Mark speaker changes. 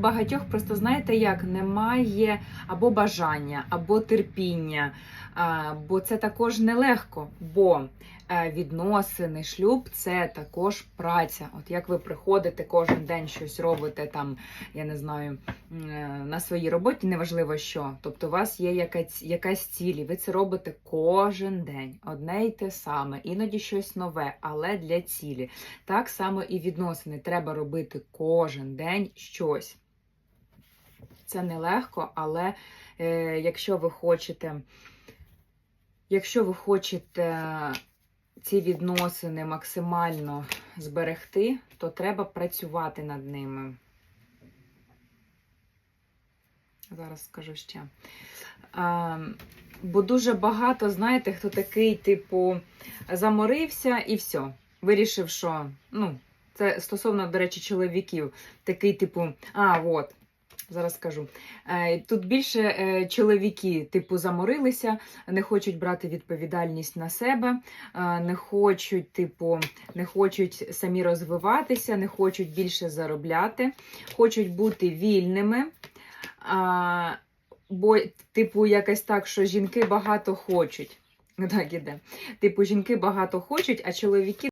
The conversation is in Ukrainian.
Speaker 1: Багатьох просто знаєте як немає або бажання, або терпіння, бо це також нелегко, бо е, відносини, шлюб це також праця. От як ви приходите кожен день щось робите там, я не знаю, е, на своїй роботі, неважливо що. Тобто, у вас є якась, якась ціль, і ви це робите кожен день, одне й те саме, іноді щось нове, але для цілі. Так само і відносини. Треба робити кожен день щось. Це нелегко, але е, якщо ви хочете, якщо ви хочете ці відносини максимально зберегти, то треба працювати над ними. Зараз скажу ще. А, бо дуже багато, знаєте, хто такий, типу, заморився і все. Вирішив, що ну, це стосовно, до речі, чоловіків. Такий, типу, а, от. Зараз скажу. Е, Тут більше е, чоловіки, типу, заморилися, не хочуть брати відповідальність на себе, е, не хочуть, типу, не хочуть самі розвиватися, не хочуть більше заробляти, хочуть бути вільними. Бо, типу, якось так, що жінки багато хочуть. Так іде. Типу, жінки багато хочуть, а чоловіки